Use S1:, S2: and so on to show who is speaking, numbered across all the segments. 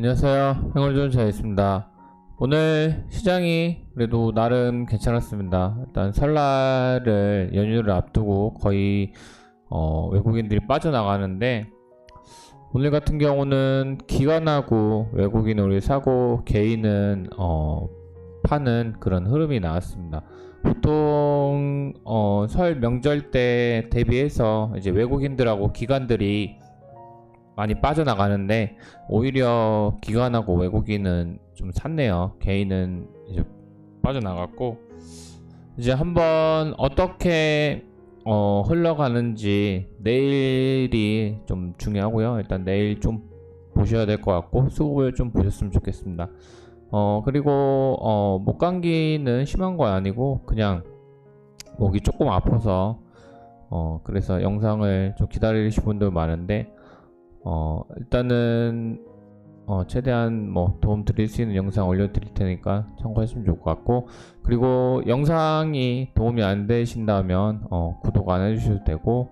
S1: 안녕하세요. 행월전자있습니다. 오늘 시장이 그래도 나름 괜찮았습니다. 일단 설날을 연휴를 앞두고 거의 어, 외국인들이 빠져나가는데 오늘 같은 경우는 기관하고 외국인 우리 사고 개인은 어, 파는 그런 흐름이 나왔습니다. 보통 어, 설 명절 때 대비해서 이제 외국인들하고 기관들이 많이 빠져나가는데 오히려 기관하고 외국인은 좀 샀네요. 개인은 이제 빠져나갔고 이제 한번 어떻게 어, 흘러가는지 내일이 좀 중요하고요. 일단 내일 좀 보셔야 될 것 같고 수급을 좀 보셨으면 좋겠습니다. 어 그리고 어, 목감기는 심한 건 아니고 그냥 목이 조금 아파서 어 그래서 영상을 좀 기다리실 분들 많은데 어 일단은 어 최대한 뭐 도움 드릴 수 있는 영상 올려드릴 테니까 참고하시면 좋을 것 같고 그리고 영상이 도움이 안 되신다면 어 구독 안 해주셔도 되고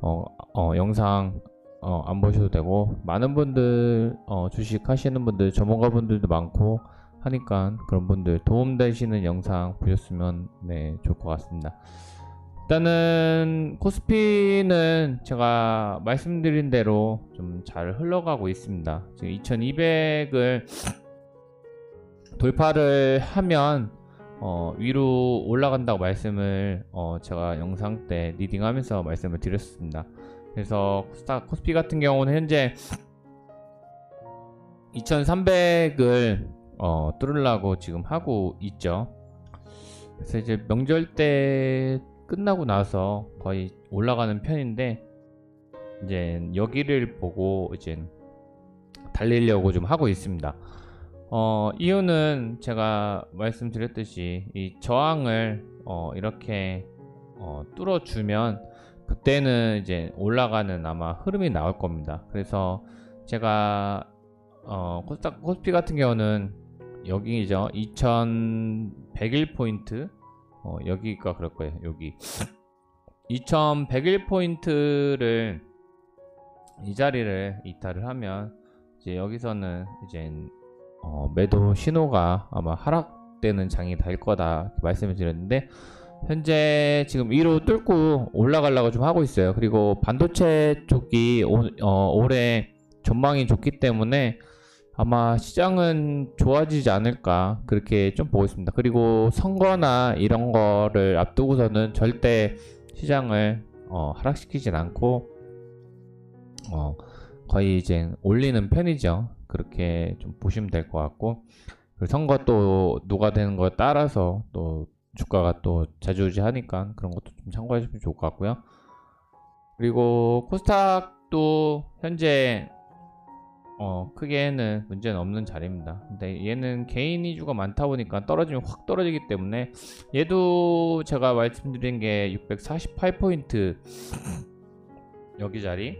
S1: 어, 어 영상 어, 안 보셔도 되고 많은 분들 어, 주식 하시는 분들 전문가 분들도 많고 하니까 그런 분들 도움 되시는 영상 보셨으면 네 좋을 것 같습니다. 일단은 코스피는 제가 말씀드린 대로 좀 잘 흘러가고 있습니다. 지금 2200을 돌파를 하면 어, 위로 올라간다고 말씀을 어, 제가 영상 때 리딩하면서 말씀을 드렸습니다. 그래서 코스타, 코스피 같은 경우는 현재 2300을 어, 뚫으려고 지금 하고 있죠. 그래서 이제 명절 때 끝나고 나서 거의 올라가는 편인데 이제 여기를 보고 이제 달리려고 좀 하고 있습니다. 어, 이유는 제가 말씀드렸듯이 이 저항을 어, 이렇게 어, 뚫어주면 그때는 이제 올라가는 아마 흐름이 나올 겁니다. 그래서 제가 어, 코스피 같은 경우는 여기죠. 2101 포인트. 어, 여기가 그럴 거예요. 여기 2101 포인트를 이 자리를 이탈을 하면 이제 여기서는 이제 어, 매도 신호가 아마 하락되는 장이 될 거다 말씀을 드렸는데 현재 지금 위로 뚫고 올라가려고 좀 하고 있어요. 그리고 반도체 쪽이 오, 어, 올해 전망이 좋기 때문에 아마 시장은 좋아지지 않을까 그렇게 좀 보고 있습니다. 그리고 선거나 이런 거를 앞두고서는 절대 시장을 어, 하락시키진 않고 어, 거의 이제 올리는 편이죠. 그렇게 좀 보시면 될 것 같고 선거 또 누가 되는 거에 따라서 또 주가가 또 자주지하니까 그런 것도 좀 참고하시면 좋을 것 같고요. 그리고 코스닥도 현재 어, 크게는 문제는 없는 자리입니다. 근데 얘는 개인 이주가 많다 보니까 떨어지면 확 떨어지기 때문에 얘도 제가 말씀드린 게 648포인트 여기 자리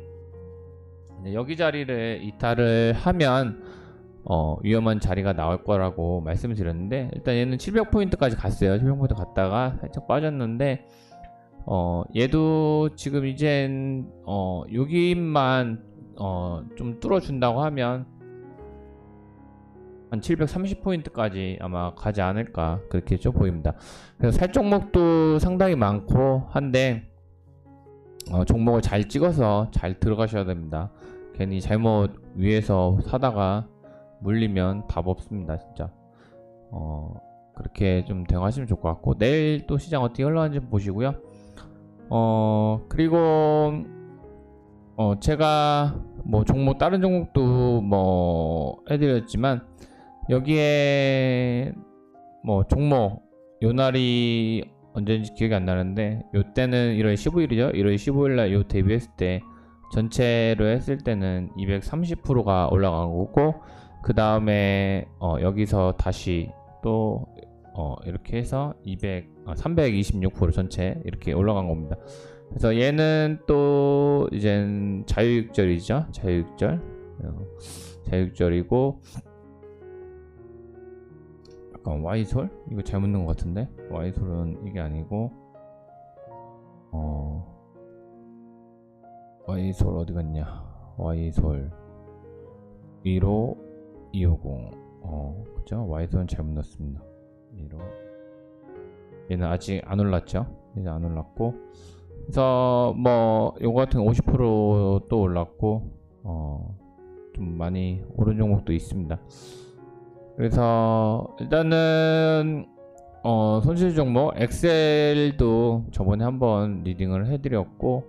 S1: 여기 자리를 이탈을 하면 어, 위험한 자리가 나올 거라고 말씀을 드렸는데 일단 얘는 700포인트까지 갔어요. 700포인트 갔다가 살짝 빠졌는데 어, 얘도 지금 이젠 어, 여기만 어, 좀 뚫어준다고 하면 한 730포인트까지 아마 가지 않을까 그렇게 좀 보입니다. 그래서 살 종목도 상당히 많고 한데 어, 종목을 잘 찍어서 잘 들어가셔야 됩니다. 괜히 잘못 위에서 사다가 물리면 답 없습니다, 진짜. 어, 그렇게 좀 대응하시면 좋을 것 같고 내일 또 시장 어떻게 흘러가는지 보시고요. 어, 그리고 어, 제가 뭐 종목 다른 종목도 뭐 해드렸지만 여기에 뭐 종목 요 날이 언제인지 기억이 안 나는데 요때는 1월 15일이죠 1월 15일 날 요 데뷔했을 때 전체로 했을 때는 230%가 올라간 거고 그 다음에 어 여기서 다시 또 어 이렇게 해서 200, 아, 326% 전체 이렇게 올라간 겁니다. 그래서 얘는 또 이젠 자유육절이죠. 자유육절. 어, 자유육절이고 약간 Y솔? 이거 잘못 넣은 것 같은데? Y솔은 이게 아니고 어 Y솔 어디 갔냐? Y솔 위로 250. 어, 그죠? Y선 잘못 넣었습니다. 1호. 얘는 아직 안 올랐죠? 얘는 안 올랐고. 그래서 뭐 요거 같은 50%또 올랐고 어, 좀 많이 오른 종목도 있습니다. 그래서 일단은 어, 손실 종목 엑셀도 저번에 한번 리딩을 해드렸고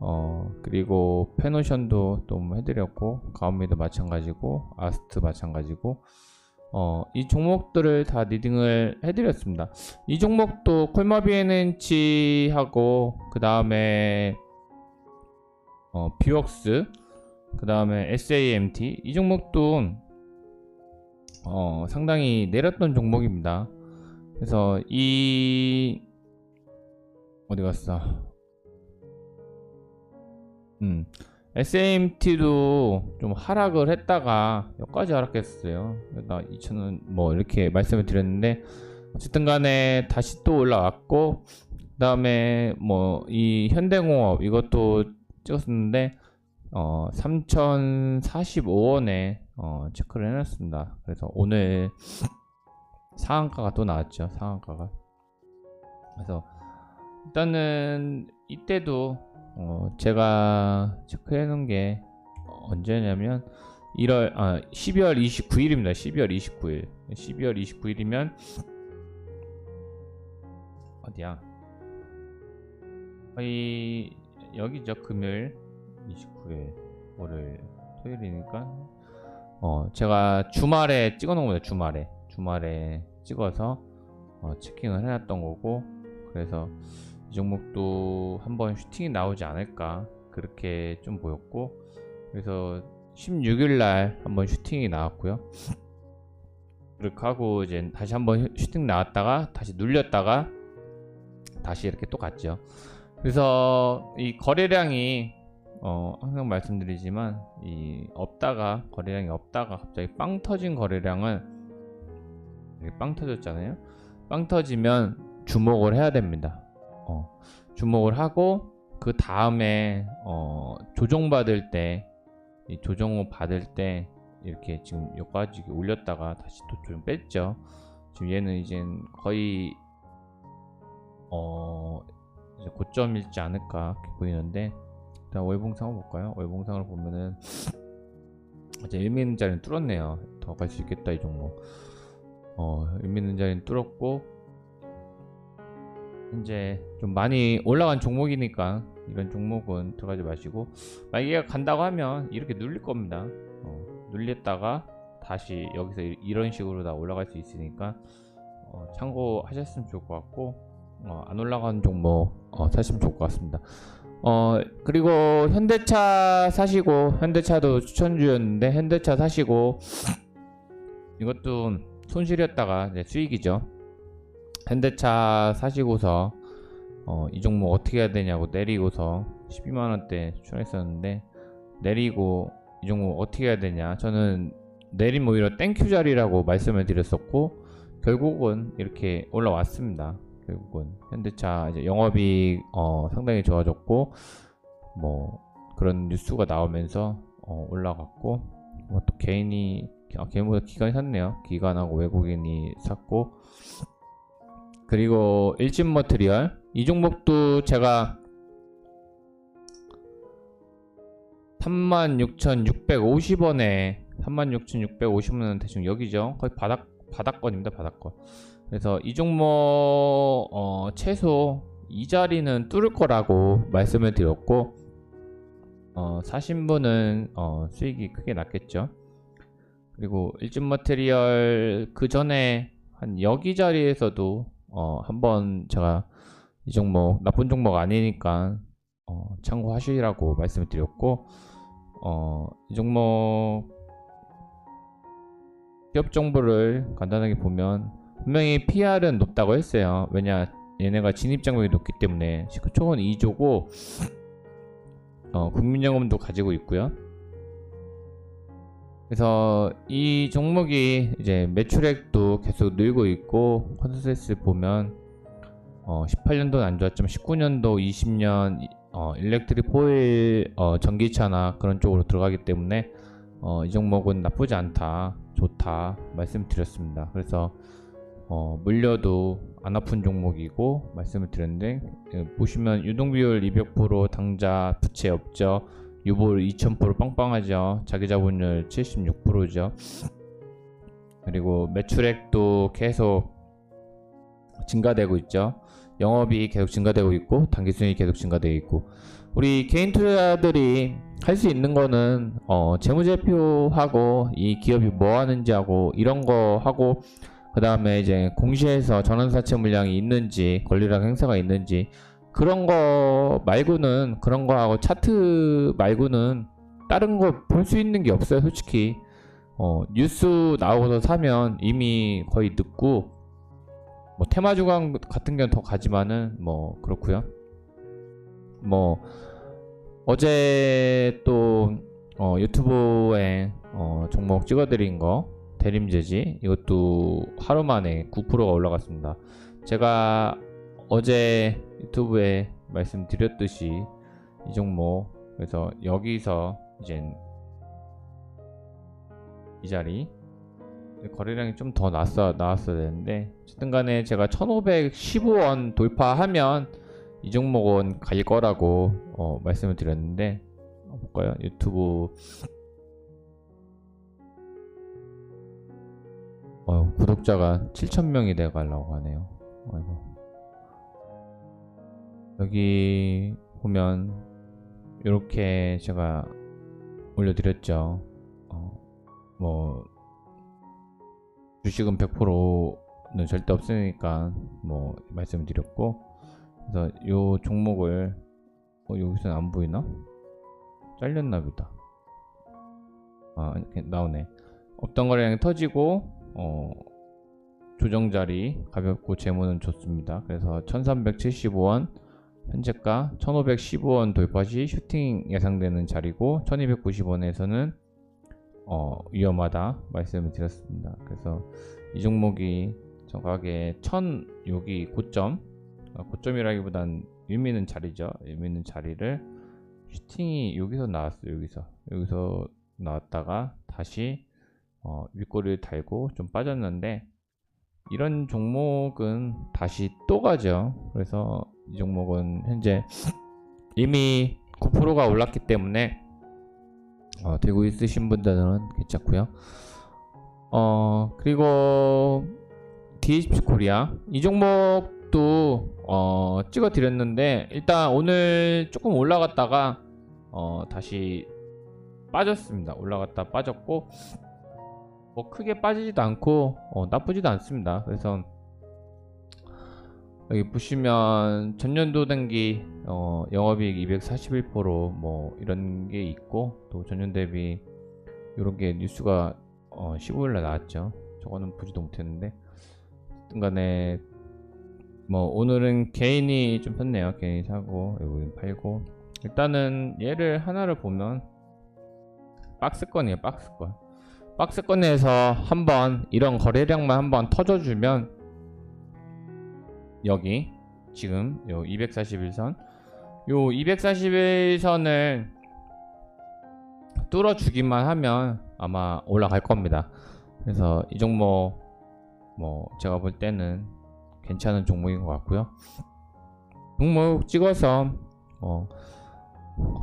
S1: 어, 그리고 페노션도 또 해드렸고 가오미도 마찬가지고 아스트 마찬가지고 어, 이 종목들을 다 리딩을 해드렸습니다. 이 종목도 콜마비에넨치하고 그 다음에 어, 뷰웍스 그 다음에 SAMT 이 종목도 어, 상당히 내렸던 종목입니다. 그래서 이 어디 갔어? 음 SAMT도 좀 하락을 했다가 여기까지 하락했어요. 나 2,000원 뭐 이렇게 말씀을 드렸는데 어쨌든 간에 다시 또 올라왔고 그다음에 뭐 이 현대공업 이것도 찍었었는데 어 3,045원에 어 체크를 해놨습니다. 그래서 오늘 상한가가 또 나왔죠. 상한가가. 그래서 일단은 이때도 어 제가 체크해 놓은 게 언제냐면 1월 아 12월 29일입니다. 12월 29일. 12월 29일이면 어디야? 거의 여기죠. 금요일 29일 월요일 토요일이니까 어 제가 주말에 찍어 놓은 거예요. 주말에 주말에 찍어서 어, 체킹을 해 놨던 거고 그래서 이 종목도 한번 슈팅이 나오지 않을까 그렇게 좀 보였고 그래서 16일 날 한번 슈팅이 나왔고요. 그렇게 하고 이제 다시 한번 슈팅 나왔다가 다시 눌렸다가 다시 이렇게 또 갔죠. 그래서 이 거래량이 어 항상 말씀드리지만 이 없다가 거래량이 없다가 갑자기 빵 터진 거래량은 빵 터졌잖아요. 빵 터지면 주목을 해야 됩니다. 어, 주목을 하고 그 다음에 어, 조정 받을 때, 이 조정 받을 때 이렇게 지금 여기까지 올렸다가 다시 또 좀 뺐죠. 지금 얘는 이제 거의 어 이제 고점일지 않을까 이렇게 보이는데 일단 월봉상을 볼까요? 월봉상을 보면은 이제 1미는자리는 뚫었네요. 더 갈 수 있겠다 이 종목. 어, 의미 있는 자리는 뚫었고 이제 좀 많이 올라간 종목이니까 이런 종목은 들어가지 마시고 만약에 간다고 하면 이렇게 눌릴 겁니다. 어, 눌렸다가 다시 여기서 이- 이런 식으로 다 올라갈 수 있으니까 어, 참고하셨으면 좋을 것 같고 어, 안 올라가는 종목 어, 사시면 좋을 것 같습니다. 어 그리고 현대차 사시고 현대차도 추천주였는데 현대차 사시고 이것도 손실이었다가 수익이죠. 현대차 사시고서 어, 이 종목 어떻게 해야 되냐고 내리고서 12만 원대 추천했었는데 내리고 이 종목 어떻게 해야 되냐 저는 내림 오히려 땡큐 자리라고 말씀을 드렸었고 결국은 이렇게 올라왔습니다. 결국은 현대차 이제 영업이 어, 상당히 좋아졌고 뭐 그런 뉴스가 나오면서 어, 올라갔고 뭐 또 개인이 아, 개인보다 기관이 샀네요. 기관하고 외국인이 샀고 그리고 일진 머트리얼 이 종목도 제가 36,650원에 36,650원은 대충 여기죠. 거의 바닥 바닥권입니다. 바닥권. 그래서 이 종목 어, 최소 이 자리는 뚫을 거라고 말씀을 드렸고 어, 사신 분은 어, 수익이 크게 났겠죠. 그리고 일진 머테리얼 그 전에 한 여기 자리에서도 어, 한번 제가 이 종목 나쁜 종목 아니니까 어, 참고하시라고 말씀을 드렸고 어, 이 종목 기업 정보를 간단하게 보면 분명히 PR은 높다고 했어요. 왜냐 얘네가 진입 장벽이 높기 때문에 시크총은 2조고 어, 국민연금도 가지고 있고요. 그래서 이 종목이 이제 매출액도 계속 늘고 있고 컨센서스 보면 어, 18년도는 안 좋았지만 19년도 20년 어, 일렉트릭 포일 어, 전기차나 그런 쪽으로 들어가기 때문에 어, 이 종목은 나쁘지 않다 좋다 말씀드렸습니다. 그래서 어, 물려도 안 아픈 종목이고 말씀을 드렸는데 예, 보시면 유동비율 200% 당자 부채 없죠. 유보율 2000% 빵빵하죠. 자기 자본율 76%죠. 그리고 매출액도 계속 증가되고 있죠. 영업이 계속 증가되고 있고 단기 순이 계속 증가되고 있고 우리 개인 투자자들이 할 수 있는 거는 어, 재무제표하고 이 기업이 뭐 하는지 하고 이런 거 하고 그 다음에 이제 공시에서 전환사채 물량이 있는지 권리락 행사가 있는지 그런 거 말고는 그런 거하고 차트 말고는 다른 거 볼 수 있는 게 없어요 솔직히 어, 뉴스 나오고서 사면 이미 거의 늦고 뭐 테마 주간 같은 경우는 더 가지만은 뭐 그렇고요 뭐 어제 또 어, 유튜브에 어, 종목 찍어드린 거 대림제지 이것도 하루 만에 9%가 올라갔습니다. 제가 어제 유튜브에 말씀드렸듯이 이 종목 그래서 여기서 이제 이 자리 거래량이 좀 더 나왔어, 나왔어야 되는데 어쨌든 간에 제가 1515원 돌파하면 이 종목은 갈 거라고 어, 말씀을 드렸는데 어, 볼까요 유튜브 어, 구독자가 7,000명이 돼 가려고 하네요. 아이고. 여기 보면 이렇게 제가 올려드렸죠. 어, 뭐 주식은 100%는 절대 없으니까 뭐 말씀드렸고 그래서 요 종목을 어, 여기서는 안 보이나? 잘렸나 보다. 아 나오네. 없던 거래량이 터지고 어, 조정 자리 가볍고 재무는 좋습니다. 그래서 1375원 현재가 1515원 돌파 시 슈팅 예상되는 자리고 1290원에서는 어, 위험하다 말씀을 드렸습니다. 그래서 이 종목이 정확하게 1000 여기 고점 어, 고점이라기보단 의미 있는 자리죠. 의미 있는 자리를 슈팅이 여기서 나왔어요. 여기서 여기서 나왔다가 다시 어, 윗꼬리를 달고 좀 빠졌는데 이런 종목은 다시 또 가죠. 그래서 이 종목은 현재 이미 9%가 올랐기 때문에 어, 들고 있으신 분들은 괜찮고요. 어 그리고 DHP 코리아 이 종목도 어, 찍어 드렸는데 일단 오늘 조금 올라갔다가 어, 다시 빠졌습니다. 올라갔다 빠졌고 뭐 크게 빠지지도 않고 어, 나쁘지도 않습니다. 그래서 여기 보시면 전년도 단기 어, 영업이익 241%뭐 이런 게 있고 또 전년 대비 이런 게 뉴스가 어, 15일날 나왔죠. 저거는 보지도 못했는데 어쨌든간에 뭐 오늘은 개인이 좀 폈네요. 개인이 사고 여기 팔고 일단은 얘를 하나를 보면 박스권이에요. 박스권. 박스권에서 한번 이런 거래량만 한번 터져주면 여기 지금 요 241선 요 241선을 뚫어주기만 하면 아마 올라갈 겁니다. 그래서 이 종목 뭐 제가 볼 때는 괜찮은 종목인 것 같고요. 종목 찍어서 어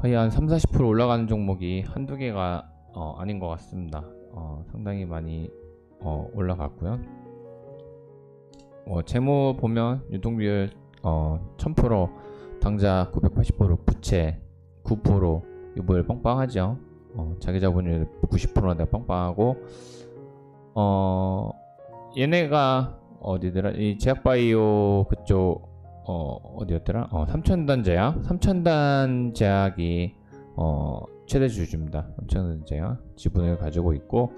S1: 거의 한 3, 40% 올라가는 종목이 한두 개가 어 아닌 것 같습니다. 어 상당히 많이 어 올라갔고요. 어 재무 보면 유동비율 어 1000% 당자 980% 부채 9% 유보율 빵빵하죠. 어, 자기 자본율 90%나 빵빵하고 어 얘네가 어디더라? 이 제약바이오 그쪽 어 어디였더라? 어 삼천단 제약? 삼천단 제약이 어 최대 주주입니다. 삼천단 제약 지분을 가지고 있고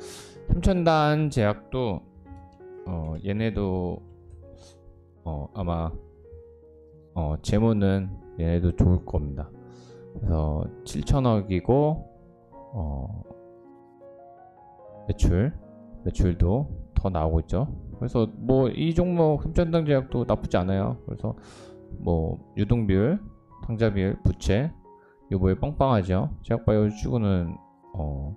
S1: 삼천단 제약도 어 얘네도 어 아마 어 재무는 얘네도 좋을 겁니다 그래서 7천억이고 어 매출 매출도 더 나오고 있죠 그래서 뭐 이 종목 삼천당 제약도 나쁘지 않아요. 그래서 뭐 유동 비율, 당자비율, 부채 요거에 빵빵하죠. 제약바이오 추구는 어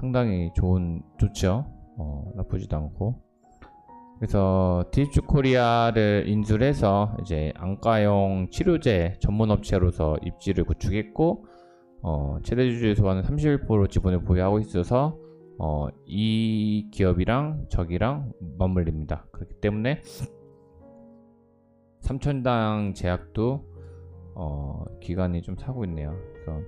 S1: 상당히 좋은 좋죠. 어, 나쁘지도 않고. 그래서 디립주 코리아를 인수를 해서 이제 안과용 치료제 전문 업체로서 입지를 구축했고 어, 최대 주주에서는 31% 지분을 보유하고 있어서 어, 이 기업이랑 저기랑 맞물립니다. 그렇기 때문에 삼천당 제약도 어, 기간이 좀 사고 있네요. 그래서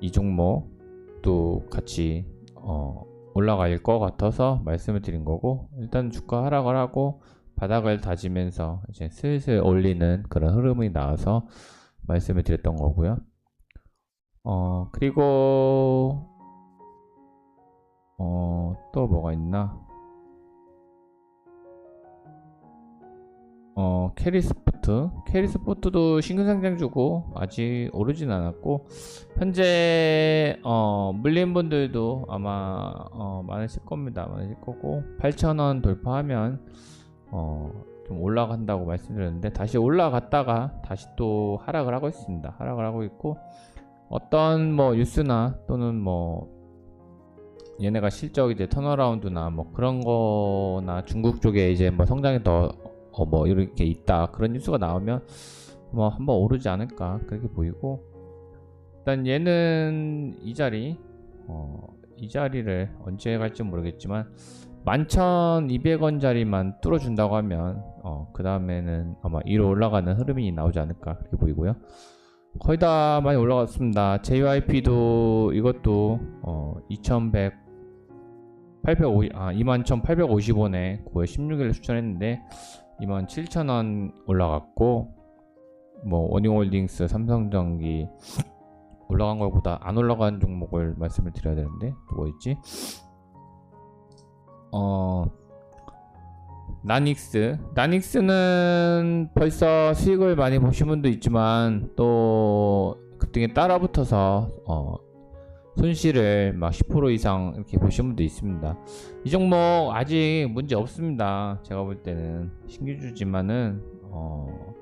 S1: 이 종목도 같이 어, 올라갈 것 같아서 말씀을 드린 거고 일단 주가 하락을 하고 바닥을 다지면서 이제 슬슬 올리는 그런 흐름이 나와서 말씀을 드렸던 거고요. 어 그리고 어 또 뭐가 있나? 어 캐리스 포트 캐리 스포트도 신규 상장 주고 아직 오르진 않았고 현재 어 물린 분들도 아마 어 많으실 겁니다. 많으실 거고 8,000원 돌파하면 어 좀 올라간다고 말씀드렸는데 다시 올라갔다가 다시 또 하락을 하고 있습니다. 하락을 하고 있고 어떤 뭐 뉴스나 또는 뭐 얘네가 실적 이제 턴어라운드나 뭐 그런 거나 중국 쪽에 이제 뭐 성장이 더 어 뭐 이렇게 있다. 그런 뉴스가 나오면 뭐 한번 오르지 않을까. 그렇게 보이고. 일단 얘는 이 자리 어, 이 자리를 언제 갈지 모르겠지만 11,200원짜리만 뚫어준다고 하면 어, 그 다음에는 아마 위로 올라가는 흐름이 나오지 않을까. 그렇게 보이고요. 거의 다 많이 올라갔습니다. JYP도 이것도 어, 2100 850, 아, 21,850원에 9월 16일에 추천했는데 27,000원 올라갔고 뭐 워닝홀딩스, 삼성전기 올라간 것보다 안 올라간 종목을 말씀을 드려야 되는데 또뭐 있지? 어 나닉스 나닉스는 벌써 수익을 많이 보신 분도 있지만 또 급등에 따라 붙어서 어 손실을 막 10% 이상 이렇게 보신 분도 있습니다. 이 종목 아직 문제 없습니다. 제가 볼 때는 신규주지만은 어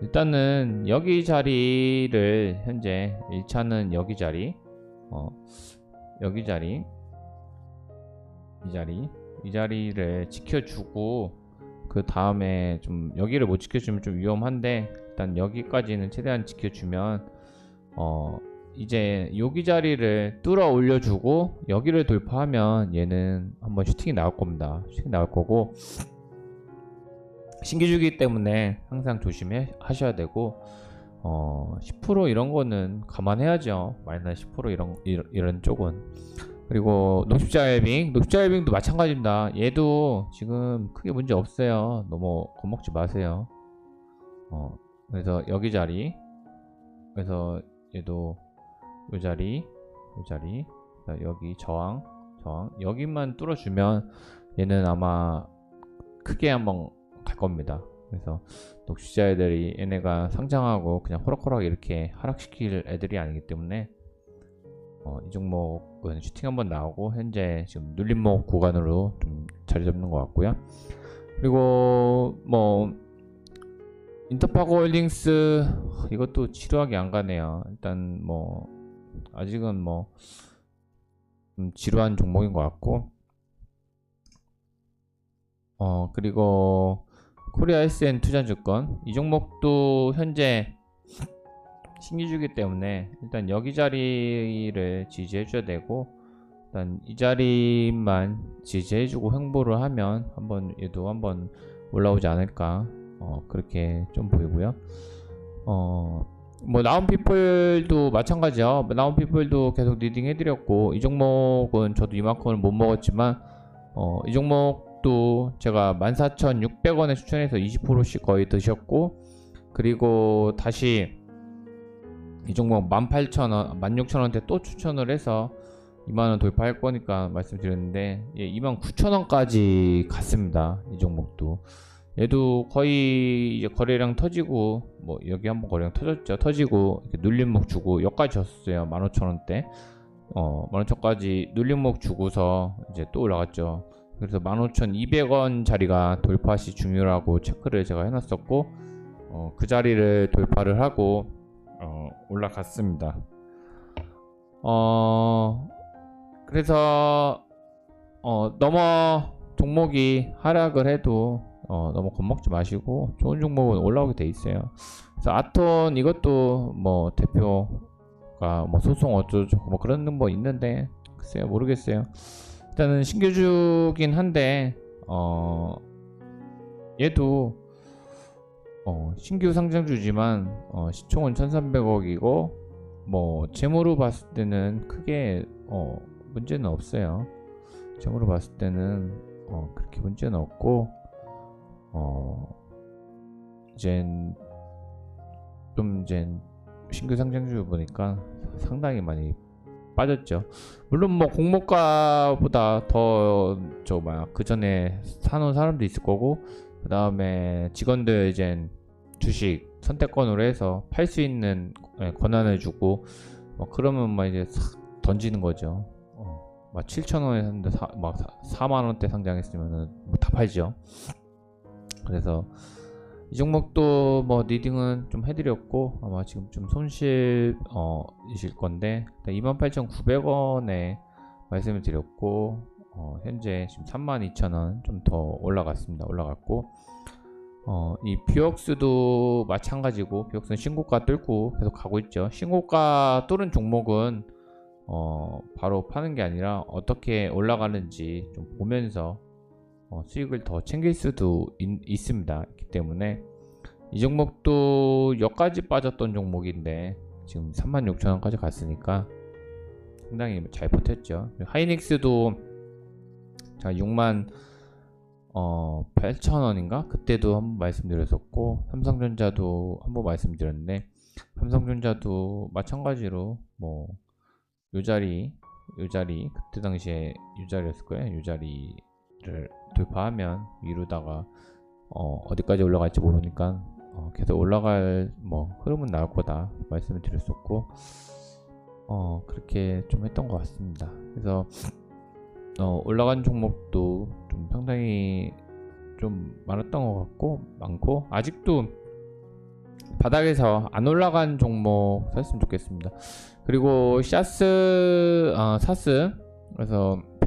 S1: 일단은 여기 자리를 현재 1차는 여기 자리 어 여기 자리 이 자리 이 자리를 지켜주고 그 다음에 좀 여기를 못 지켜주면 좀 위험한데 일단 여기까지는 최대한 지켜주면 어 이제 여기 자리를 뚫어 올려주고 여기를 돌파하면 얘는 한번 슈팅이 나올 겁니다. 슈팅 나올 거고 신기주기 때문에 항상 조심해 하셔야 되고 어, 10% 이런 거는 감안해야죠. 마이너스 10% 이런 이런, 쪽은 그리고 녹십자헬빙 녹십자헬빙도 마찬가지입니다. 얘도 지금 크게 문제 없어요. 너무 겁먹지 마세요. 어, 그래서 여기 자리 그래서 얘도 이 자리, 이 자리, 여기 저항, 저항 여기만 뚫어주면 얘는 아마 크게 한번 갈 겁니다. 그래서 녹시자 애들이 얘네가 상장하고 그냥 호락호락 이렇게 하락시킬 애들이 아니기 때문에 어, 이 종목은 슈팅 한번 나오고 현재 지금 눌림목 구간으로 좀 자리 잡는 것 같고요. 그리고 뭐 인터파고 홀딩스 이것도 지루하게 안 가네요. 일단 뭐 아직은 뭐 음, 지루한 종목인 것 같고. 어 그리고 코리아 SN 투자증권. 이 종목도 현재 신기주기 때문에 일단 여기 자리를 지지해 줘야 되고 일단 이 자리만 지지해 주고 횡보를 하면 한번 얘도 한번 올라오지 않을까 어 그렇게 좀 보이고요. 어 뭐 나온 피플도 마찬가지요. 나온 피플도 계속 리딩 해드렸고 이 종목은 저도 이만큼을 못 먹었지만 어, 이 종목도 제가 14,600원에 추천해서 20%씩 거의 드셨고 그리고 다시 이 종목 18,000원, 16,000원대 또 추천을 해서 2만원 돌파할 거니까 말씀드렸는데 예, 29,000원까지 갔습니다. 이 종목도 얘도 거의 이제 거래량 터지고 뭐 여기 한번 거래량 터졌죠. 터지고 눌림목 주고 여기까지 졌어요. 15,000원대. 어 15,000까지 눌림목 주고서 이제 또 올라갔죠. 그래서 15,200원 자리가 돌파 시 중요라고 체크를 제가 해놨었고 어, 그 자리를 돌파를 하고 어, 올라갔습니다. 어 그래서 어 너무 종목이 하락을 해도 어 너무 겁먹지 마시고 좋은 종목은 올라오게 돼 있어요. 그래서 아톤 이것도 뭐 대표가 뭐 소송 어쩌고 뭐 그런 뭐 있는데 글쎄요 모르겠어요. 일단은 신규주긴 한데 어 얘도 어 신규 상장주지만 어 시총은 1,300억이고 뭐 재무로 봤을 때는 크게 어 문제는 없어요. 재무로 봤을 때는 어 그렇게 문제는 없고 어 이젠 좀 이젠 신규 상장주 보니까 상당히 많이 빠졌죠. 물론 뭐 공모가보다 더 저 뭐야 그 전에 사놓은 사람도 있을 거고 그 다음에 직원들 이젠 주식 선택권으로 해서 팔 수 있는 예, 권한을 주고 뭐 그러면 막 이제 싹 던지는 거죠. 어, 막 7천 원에 샀는데 사, 막 4만 원대 상장했으면은 뭐 다 팔죠. 그래서 이 종목도 뭐 리딩은 좀 해드렸고 아마 지금 좀 손실 어 이실 건데 28,900원에 말씀을 드렸고 어, 현재 지금 32,000원 좀 더 올라갔습니다. 올라갔고 어, 이 뷰옥스도 마찬가지고 뷰옥스는 신고가 뚫고 계속 가고 있죠. 신고가 뚫은 종목은 어, 바로 파는 게 아니라 어떻게 올라가는지 좀 보면서 어, 수익을 더 챙길 수도 있, 습니다. 있기 때문에 이 종목도 여기까지 빠졌던 종목인데 지금 36,000원까지 갔으니까 상당히 잘 버텼죠. 하이닉스도 자 6만 어 8,000원인가? 그때도 한번 말씀드렸었고 삼성전자도 한번 말씀드렸는데 삼성전자도 마찬가지로 뭐 요 자리 요 자리 그때 당시에 요 자리였을 거예요. 요 자리 를 돌파하면 위로다가 어 어디까지 올라갈지 모르니까 어 계속 올라갈 뭐 흐름은 나올 거다 말씀을 드렸었고 어 그렇게 좀 했던 것 같습니다 그래서 어, 올라간 종목도 좀 상당히 좀 많았던 것 같고 많고 아직도 바닥에서 안 올라간 종목 샀으면 좋겠습니다. 그리고 샤스, 어, 사스 그래서 이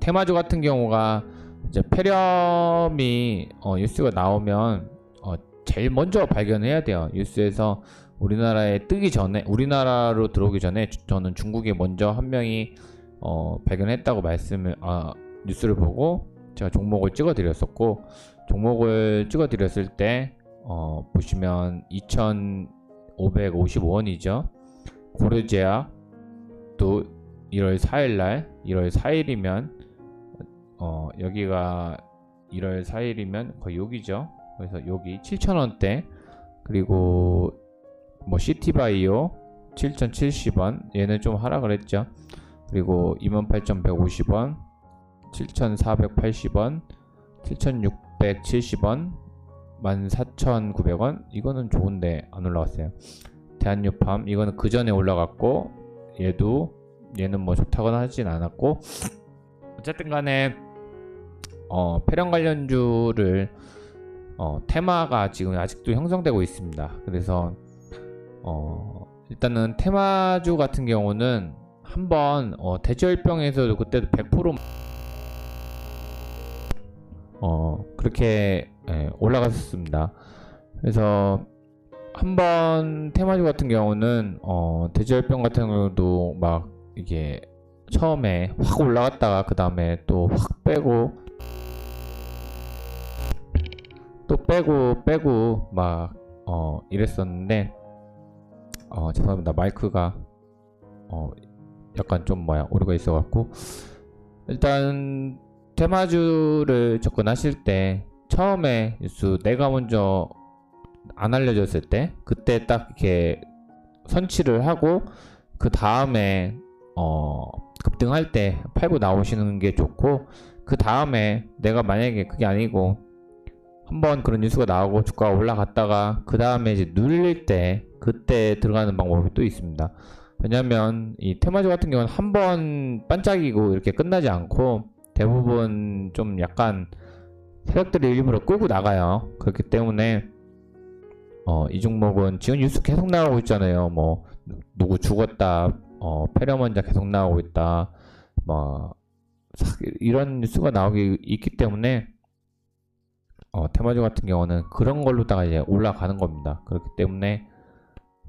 S1: 테마주 같은 경우가 이제 페렴이 어, 뉴스가 나오면 어, 제일 먼저 발견해야 돼요. 뉴스에서 우리나라에 뜨기 전에 우리나라로 들어오기 전에 주- 저는 중국에 먼저 한 명이 어, 발견했다고 말씀을 아, 뉴스를 보고 제가 종목을 찍어 드렸었고 종목을 찍어 드렸을 때 어, 보시면 2,555원이죠. 고르제아 또 1월 4일 날 1월 4일이면 어, 여기가 1월 4일이면 거의 여기죠. 그래서 여기 7,000원대 그리고 뭐 시티바이오 7,070원 얘는 좀 하락을 했죠. 그리고 28,150원, 7,480원, 7,670원, 14,900원. 이거는 좋은데 안 올라왔어요. 대한유팜 이거는 그 전에 올라갔고 얘도 얘는 뭐 좋다거나 하진 않았고 어쨌든 간에 어, 폐렴 관련주를 어, 테마가 지금 아직도 형성되고 있습니다. 그래서 어, 일단은 테마주 같은 경우는 한번 어, 대지열병에서도 그때도 100% 어, 그렇게 예, 올라갔었습니다. 그래서 한번 테마주 같은 경우는 어, 대지열병 같은 경우도 막 이게 처음에 확 올라갔다가 그 다음에 또 확 빼고 또 빼고 빼고 막 어, 이랬었는데 어, 죄송합니다. 마이크가 어, 약간 좀 뭐야 오류가 있어갖고. 일단 테마주를 접근하실 때 처음에 뉴스 내가 먼저 안 알려졌을 때 그때 딱 이렇게 선취를 하고 그 다음에 어 급등할 때 팔고 나오시는 게 좋고 그 다음에 내가 만약에 그게 아니고 한번 그런 뉴스가 나오고 주가가 올라갔다가 그 다음에 이제 눌릴 때 그때 들어가는 방법이 또 있습니다. 왜냐면 이 테마주 같은 경우는 한 번 반짝이고 이렇게 끝나지 않고 대부분 좀 약간 세력들이 일부러 끌고 나가요. 그렇기 때문에 어, 이 종목은 지금 뉴스 계속 나오고 있잖아요. 뭐 누구 죽었다, 어, 폐렴 환자 계속 나오고 있다. 뭐 사- 이런 뉴스가 나오기 있기 때문에 어, 테마주 같은 경우는 그런 걸로다가 이제 올라가는 겁니다. 그렇기 때문에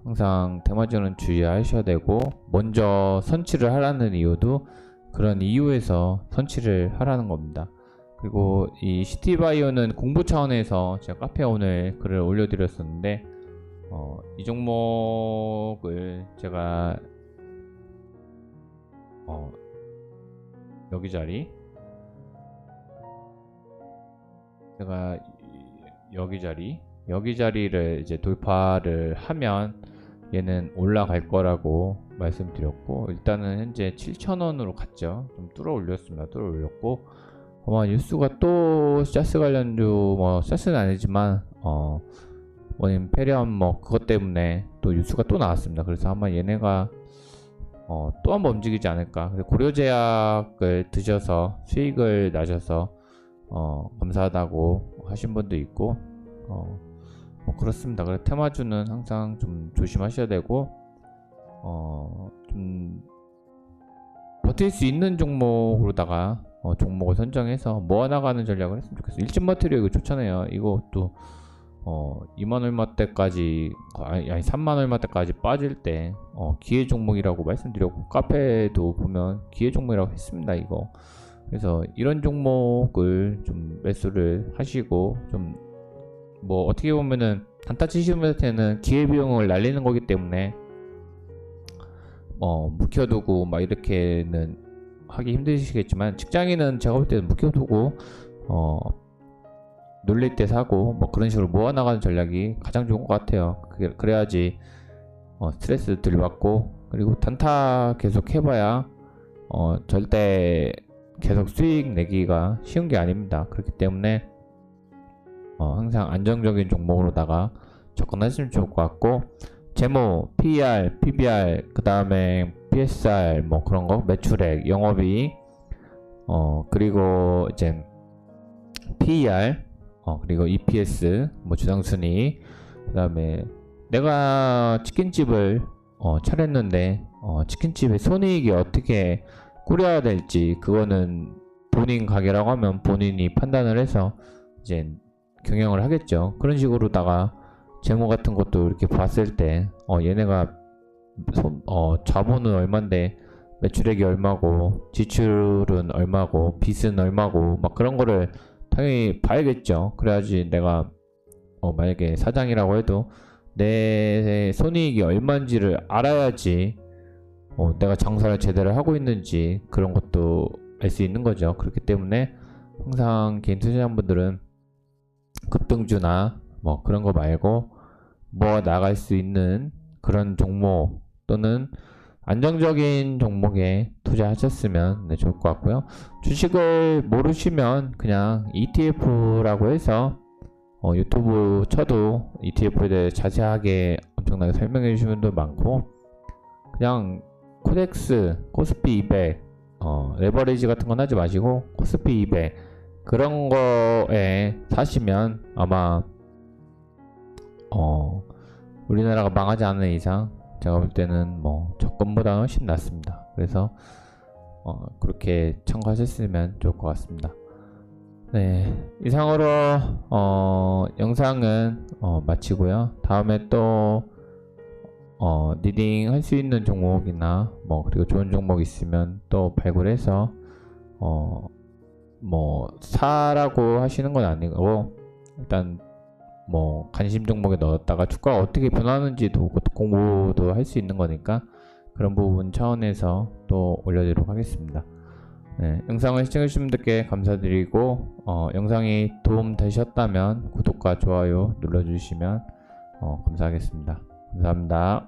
S1: 항상 테마주는 주의하셔야 되고 먼저 선취를 하라는 이유도 그런 이유에서 선취를 하라는 겁니다. 그리고 이 시티바이오는 공부 차원에서 제가 카페에 오늘 글을 올려드렸었는데 어, 이 종목을 제가 어, 여기 자리 제가 이- 여기 자리 여기 자리를 이제 돌파를 하면 얘는 올라갈 거라고 말씀드렸고 일단은 현재 7,000원으로 갔죠. 좀 뚫어 올렸습니다. 뚫어 올렸고 아마 뉴스가 또 샤스 관련주 뭐 샤스는 아니지만 어 원인 페리엄 뭐 그것 때문에 또 뉴스가 또 나왔습니다. 그래서 아마 얘네가 어, 또 한번 움직이지 않을까. 고려제약을 드셔서 수익을 나셔서 어, 감사하다고 하신 분도 있고 어, 뭐 그렇습니다. 그래서 테마주는 항상 좀 조심하셔야 되고 어, 좀 버틸 수 있는 종목으로다가 어, 종목을 선정해서 모아나가는 전략을 했으면 좋겠어요. 일진 마테리얼 이거 좋잖아요. 이것도 어, 2만 얼마 때까지 아니, 아니 3만 얼마 때까지 빠질 때 어, 기회 종목이라고 말씀드렸고 카페도 보면 기회 종목이라고 했습니다. 이거 그래서 이런 종목을 좀 매수를 하시고 좀 뭐 어떻게 보면은 단타 치시는 분한테는 기회 비용을 날리는 거기 때문에 뭐 묵혀두고 막 이렇게는 하기 힘드시겠지만 직장인은 제가 볼 때는 묵혀두고 어 놀릴 때 사고 뭐 그런 식으로 모아나가는 전략이 가장 좋은 것 같아요. 그래야지 어, 스트레스 덜 받고 그리고 단타 계속 해봐야 어, 절대 계속 수익 내기가 쉬운 게 아닙니다. 그렇기 때문에 어, 항상 안정적인 종목으로다가 접근하시면 좋을 것 같고 제모, PER, PBR, 그 다음에 PSR 뭐 그런 거 매출액, 영업이익 어 그리고 이제 PER 어 그리고 EPS 뭐 주당순위 그 다음에 내가 치킨집을 어 차렸는데 어 치킨집의 손익이 어떻게 꾸려야 될지 그거는 본인 가게라고 하면 본인이 판단을 해서 이제 경영을 하겠죠. 그런 식으로다가 재무 같은 것도 이렇게 봤을 때 어 얘네가 손, 어 자본은 얼만데 매출액이 얼마고 지출은 얼마고 빚은 얼마고 막 그런 거를 당연히 봐야겠죠. 그래야지 내가 어 만약에 사장이라고 해도 내 손익이 얼마인지를 알아야지 어 내가 장사를 제대로 하고 있는지 그런 것도 알 수 있는 거죠. 그렇기 때문에 항상 개인 투자자분들은 급등주나 뭐 그런 거 말고 뭐 나갈 수 있는 그런 종목 또는 안정적인 종목에 투자하셨으면 네, 좋을 것 같고요. 주식을 모르시면 그냥 ETF라고 해서 어, 유튜브 쳐도 ETF에 대해 자세하게 엄청나게 설명해 주시는 분도 많고 그냥 코덱스, 코스피 200, 어, 레버리지 같은 건 하지 마시고 코스피 200 그런 거에 사시면 아마 어, 우리나라가 망하지 않는 이상 제가 볼 때는 뭐 적금보다는 훨씬 낫습니다. 그래서 어, 그렇게 참고하셨으면 좋을 것 같습니다. 네, 이상으로 어, 영상은 어, 마치고요. 다음에 또 어, 리딩 할 수 있는 종목이나 뭐 그리고 좋은 종목 있으면 또 발굴해서 어, 뭐 사라고 하시는 건 아니고 일단 뭐 관심 종목에 넣었다가 주가가 어떻게 변하는지도 공부도 할 수 있는 거니까 그런 부분 차원에서 또 올려드리도록 하겠습니다. 네, 영상을 시청해주신 분들께 감사드리고 어, 영상이 도움 되셨다면 구독과 좋아요 눌러주시면 어, 감사하겠습니다. 감사합니다.